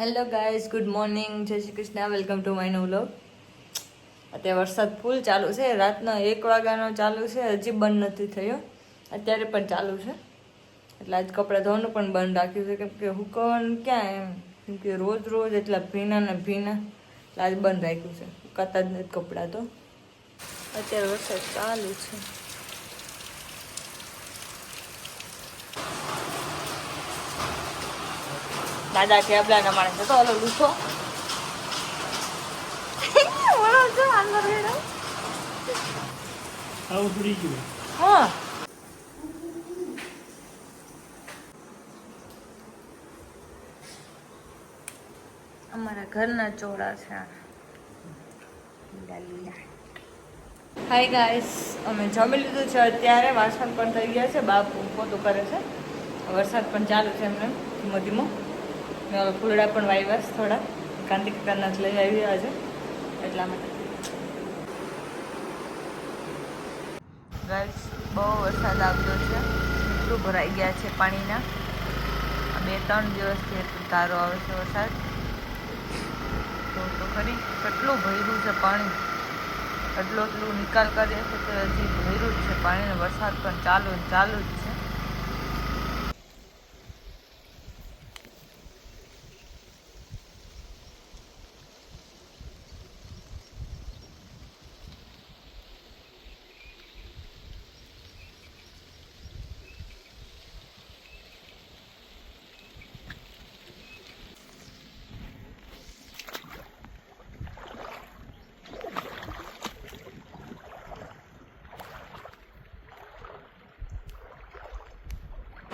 Hello guys good morning જય Shri Krishna. Welcome to my no vlog અત્યારે વરસાદ ફૂલ ચાલુ છે. રાતના એક વાગ્યાનો ચાલુ છે. હજી બંધ નથી થયો. અત્યારે પણ ચાલુ છે. એટલે આજ કપડાં ધોવાનું પણ બંધ રાખ્યું છે. કેમ કે હુકવાનું ક્યાં એમ? કેમ કે રોજ રોજ એટલા ભીના ને ભીના. એટલે આજ બંધ રાખ્યું છે. હુકાતા જ નથી કપડાં તો. અત્યારે વરસાદ ચાલુ છે. દાદા ટેબલાના માણસ તો ઓલો લૂછો. ઓલો જો અંદર બેઠો. આવું પડી ગયું. હા. અમારા ઘરના ચોળા છે હાય ગાઈસ અમે જમી લીધું છે અત્યારે. વાસણ પણ થઈ ગયા છે. બાપુ પોતું કરે છે. વરસાદ પણ ચાલુ છે એમને ધીમો ધીમો. ફૂલડા પણ વાવ્યા છે થોડા. કાંતિ જ લઈ આવી છે. એટલા માટે. ગાઈસ, બહુ વરસાદ આવ્યો છે. એટલું ભરાઈ ગયા છે પાણીના. બે ત્રણ દિવસથી એટલું તારો આવે છે વરસાદ. તો તો ખરી, કેટલું ભર્યું છે પાણી. એટલું એટલું નિકાલ કરીએ છે તો હજી ભર્યું જ છે પાણીનો વરસાદ પણ ચાલુ ચાલુ જ છે.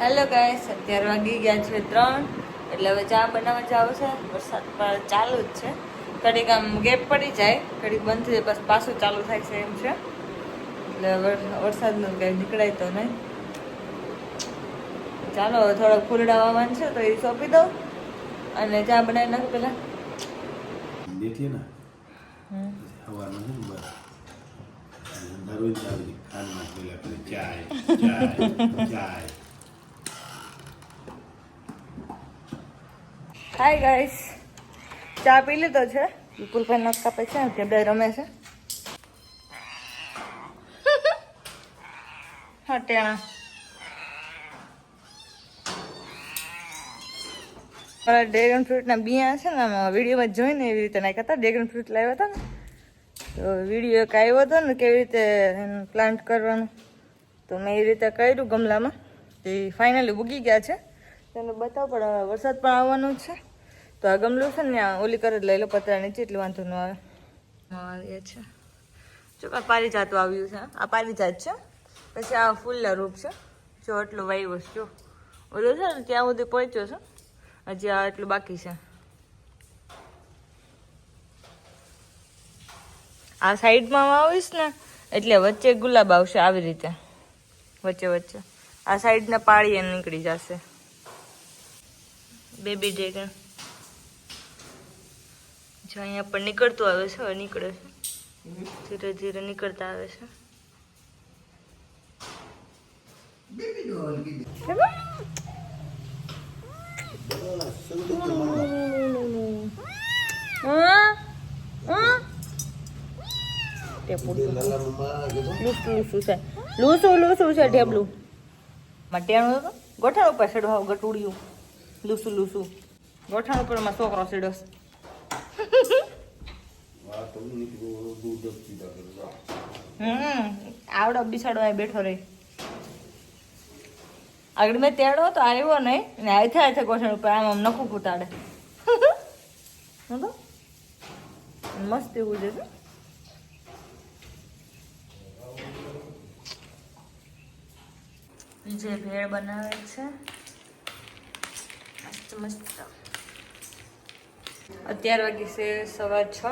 હેલો ગાઈસ અત્યારે વાગી ગયા છે ત્રણ. એટલે હવે ચા બનાવવા જાવ છે. વરસાદ પણ ચાલુ જ છે. ઘડીક આમ ગેપ પડી જાય. ઘડીક બંધ થઈ જાય. બસ પાછું ચાલુ થાય છે એમ છે. એટલે વર- વરસાદનું કંઈ નીકળાય તો નહીં. ચાલો હવે થોડોક ફૂલડા વાવવાનું છે તો એ સોંપી દઉં. અને ચા બનાવી નાખું પેલા દેખીએ ને? હવાનું બસ. દરરોજ આવી ખાનમાં પેલા ચાય ચાય ચાય. હાય ગાઈસ ચા પી લીધો છે? વિપુલભાઈ નખ કાપે છે ટેબલે રમે છે. હા ટેણા. મારા ડ્રેગન ફ્રૂટના બિયા છે ને વિડીયોમાં જોઈને એવી રીતે નાખ્યા હતા. ડ્રેગન ફ્રૂટ લાવ્યા હતા ને તો વીડિયો એક આવ્યો હતો ને કેવી રીતે એનું પ્લાન્ટ કરવાનું તો મેં એ રીતે કર્યું ગમલામાં. તે ફાઇનલી ઉગી ગયા છે. તેને બતાવો, પણ હવે વરસાદ પણ આવવાનો છે. તો આ ગમલું છે ને ઓલી કરે લઈ લો પતરા નીચે એટલે વાંધો ન આવે. એ છે. જો આ પારિજાતું આવ્યું છે, આ પારિજાત છે. પછી આ ફૂલના રૂપ છે. જો આટલું વાવ્યું છે, જો. ઓલું છે ને, ત્યાં સુધી પહોંચ્યો છે. હજી આ એટલું બાકી છે. આ સાઈડમાં વાવીશ ને, એટલે વચ્ચે ગુલાબ આવશે આવી રીતે. વચ્ચે વચ્ચે. આ સાઈડના પાળીએ નીકળી જશે. બેબી ડ્રેગન જો અહીંયા પણ નીકળતું આવે છે હવે નીકળે છે ધીરે ધીરે નીકળતા આવે છે હા? હા? ટેપું લૂસું લૂસું છે લૂસું લૂસું છે ઢેબલું મટેણું હતું ગોઠણ ઉપર ચડવા ગટુડિયું લૂસું લૂસું. ગોઠણ ઉપરમાં છોકરો સીડો હમ આવડો બિસાડો અહીં બેઠો રહી. આગળ મેં તેડો તો આવ્યો નહીં ને આથે આથે ગોઠણ ઉપર આમ આમ નખું તો મસ્ત એવું છે? જે ભેળ બનાવે છે. અત્યાર વાગે છે સવા છ.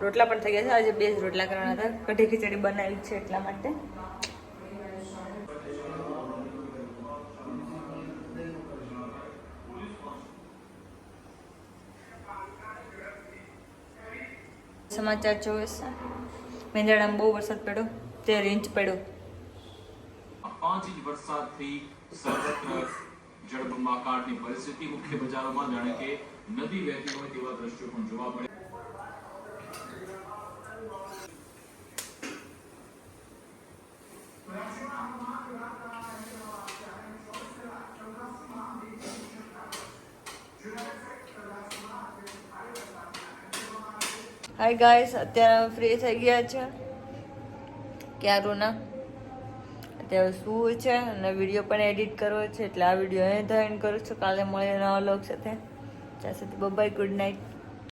રોટલા પણ થઈ ગયા છે. આજે બે જ રોટલા કરવાના હતા. કઢી ખીચડી બનાવી છે એટલા માટે. સમાચાર જોવે છે. બહુ વરસાદ પડ્યો. તેર ઇંચ પડ્યો. પાંચ ઇંચ વરસાદથી સર્વત્ર જળબંબાકારની પરિસ્થિતિ મુખ્ય બજારોમાં જાણે કે નદી વહેતી હોય તેવા દ્રશ્યો પણ જોવા મળે. હાય ગાઈસ અત્યારે ફ્રી થઈ ગયા છે. ક્યારુના અત્યારે શું છે અને વીડિયો પણ એડિટ કરવો છે એટલે આ વીડિયો અહીં ધોઈને કરું છું. કાલે મળીને લોક સાથે. ત્યાં સુધી બબાય ગુડ નાઇટ